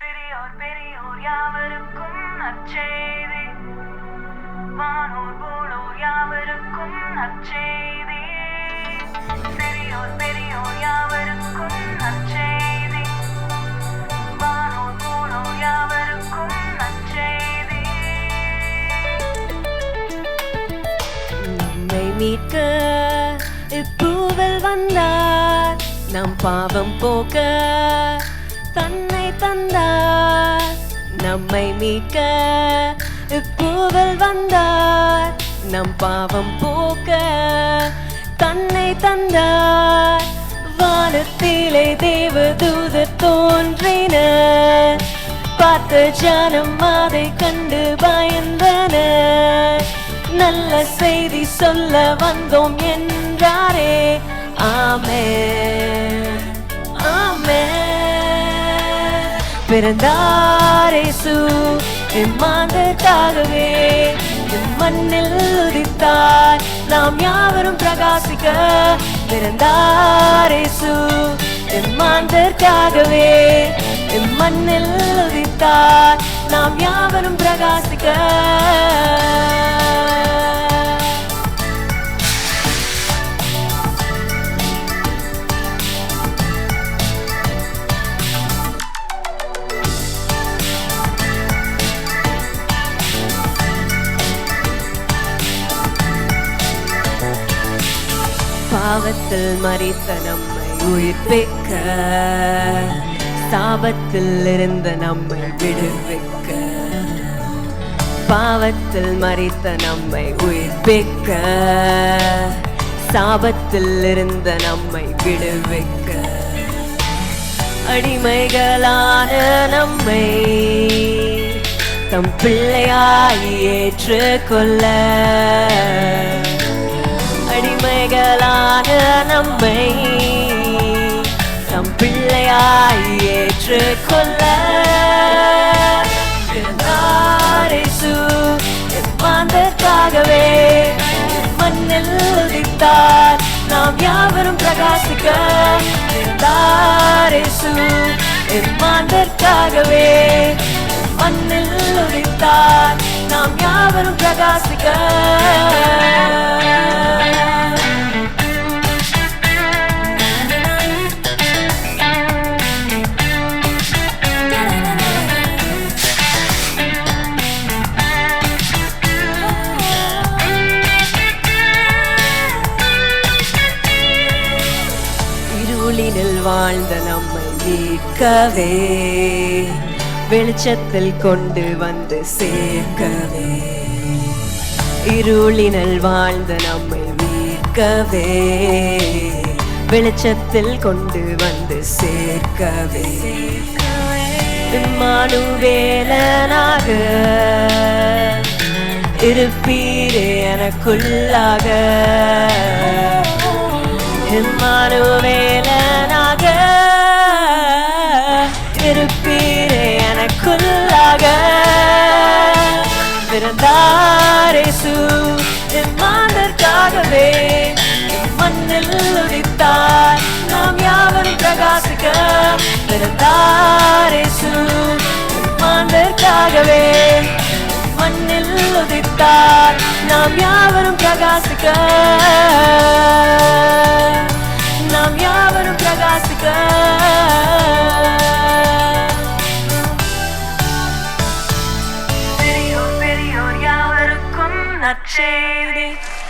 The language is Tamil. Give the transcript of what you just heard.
பெரியோர் பெரியோர் யாவருக்கும் நற்செய்தி. வானோர் போலோர் யாவருக்கும் நற்செய்தி. பெரியோர் பெரியோர் யாவருக்கும் நற்செய்தி. வானோர் போலோர் யாவருக்கும் நற்செய்தி. நம்மை மீட்க இப்பூவில் வந்தார். நம் பாவம் போக்க தன்னை தந்தார். நம்மை மீட்க இப்பூவில் வந்தார். நம் பாவம் போக்க தன்னை தந்தார். வானத்திலே தேவதூதர் தோன்றின. பார்த்த ஜானம் அதை கண்டு பயந்தன. நல்ல செய்தி சொல்ல வந்தோம் என்றாரே. ஆமே பிறந்தாரேசு இம்மாந்தற்காகவே மண்ணில் உதித்தார். நாம் யாவரும் பிரகாசிக்க பிறந்தாரேசு இம்மாந்தற்காகவே மண்ணில் உதித்தார். நாம் யாவரும் பிரகாசிக்க பாவத்தில் மறித்த நம்மை உயிர்ப்பிக்க. சாபத்தில் இருந்த நம்மை விடுவிக்க. பாவத்தில் மறித்த நம்மை உயிர்ப்பிக்க. சாபத்தில் இருந்த நம்மை விடுவிக்க. அடிமைகளான நம்மை தம் பிள்ளையாய் ஏற்றுக்கொள்ள. ஏற்றுக்கொள்ள பிறந்தாரேசு மண்ணில் உதித்தார். நாம் யாவரும் பிரகாசிக்க. பிறந்தாரேசு எம்மாந்தற்காகவே மண்ணில் உதித்தார். நாம் யாவரும் பிரகாசிக்க. வாழ்ந்த நம்மை மீட்கவே. வெளிச்சத்தில் கொண்டு வந்து சேர்க்கவே. இருளினல் வாழ்ந்த நம்மை மீட்கவே. வெளிச்சத்தில் கொண்டு வந்து சேர்க்கவே. மானுவேலனாக இருப்பீரே எனக்குள்ளாக. இம்மானுவேலனாக பிறந்தாரேசு இம்மாந்தற்காகவே மண்ணில் உதித்தார் நாம் யாவரும் பிரகாசிக்க. பிறந்தாரேசு இம்மாந்தற்காகவே மண்ணில் உதித்தார் நாம் யாவரும் பிரகாசிக்க. நாம் யாவரும் பிரகாசிக்க. பெரியோர் பெரியோர் யாவருக்கும் நற்செய்தி